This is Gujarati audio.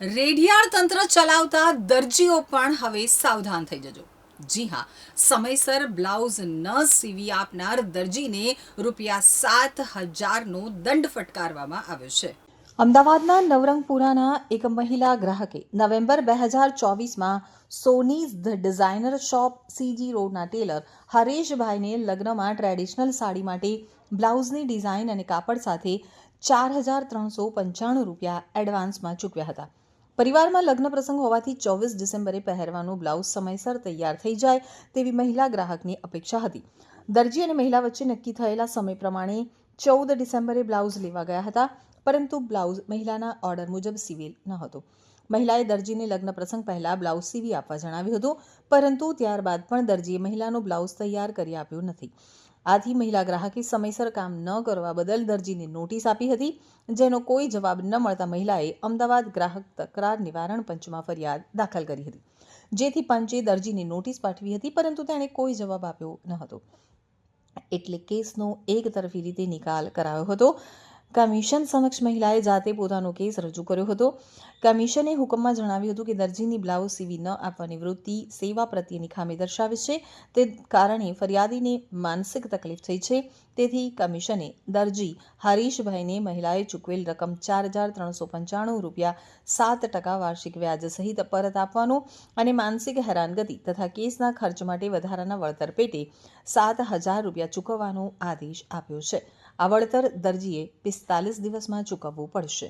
રેડિયાળ તંત્ર ચલાવતા દરજીઓ પણ હવે સાવધાન થઈ જજો. જી હા, સમયસર બ્લાઉઝ ન સીવી આપનાર દરજીને રૂપિયા સાત હજારનો દંડ ફટકારવામાં આવ્યો છે. અમદાવાદના નવરંગપુરાના એક મહિલા ગ્રાહકે નવેમ્બર બે હજાર ચોવીસમાં Soni's the designer shop CG રોડના ટેલર હરેશભાઈને લગ્નમાં ટ્રેડિશનલ સાડી માટે બ્લાઉઝની ડિઝાઇન અને કાપડ સાથે ચાર હજાર ત્રણસો પંચાણું રૂપિયા એડવાન્સમાં ચૂકવ્યા હતા. પરિવારમાં લગ્ન પ્રસંગ હોવાથી ચોવીસ ડિસેમ્બરે પહેરવાનું બ્લાઉઝ સમયસર તૈયાર થઈ જાય તેવી મહિલા ગ્રાહકની અપેક્ષા હતી. દરજી અને મહિલા વચ્ચે નક્કી થયેલા સમય પ્રમાણે ચૌદ ડિસેમ્બરે બ્લાઉઝ લેવા ગયા હતા, પરંતુ બ્લાઉઝ મહિલાના ઓર્ડર મુજબ સિવેલ ન હતો. મહિલાએ દરજીને લગ્ન પ્રસંગ પહેલા બ્લાઉઝ સીવી આપવા જણાવ્યું હતું, પરંતુ ત્યારબાદ પણ દરજીએ મહિલાનું બ્લાઉઝ તૈયાર કરી આપ્યું નથી. આથી મહિલા ગ્રાહકે સમયસર કામ ન કરવા બદલ દરજીને નોટિસ આપી હતી, જેનો કોઈ જવાબ ન મળતા મહિલાએ અમદાવાદ ગ્રાહક તકરાર નિવારણ પંચમાં ફરિયાદ દાખલ કરી હતી. જેથી પંચે દરજીને નોટિસ પાઠવી હતી, પરંતુ તેણે કોઈ જવાબ આપ્યો ન હતો. એટલે કેસનો એક તરફી રીતે નિકાલ કરાયો હતો. કમિશન સમક્ષ મહિલાએ જાતે પોતાનો કેસ રજૂ કર્યો હતો. કમિશને હુકમમાં જણાવ્યું હતું કે દરજીની બ્લાઉઝ સીવી ન આપવાની વૃત્તિ સેવા પ્રત્યેની ખામી દર્શાવે છે. તે કારણે ફરિયાદીને માનસિક તકલીફ થઈ છે. તેથી કમિશને દરજી હરીશભાઈને મહિલાએ ચૂકવેલ રકમ ચાર હજાર ત્રણસો પંચાણું રૂપિયા સાત ટકા વાર્ષિક વ્યાજ સહિત પરત આપવાનું અને માનસિક હેરાનગતિ તથા કેસના ખર્ચ માટે વધારાના વળતર પેટે સાત હજાર રૂપિયા ચૂકવવાનો આદેશ આપ્યો છે. આ વળતર દરજીએ પિસ્તાલીસ દિવસમાં ચૂકવવું પડશે.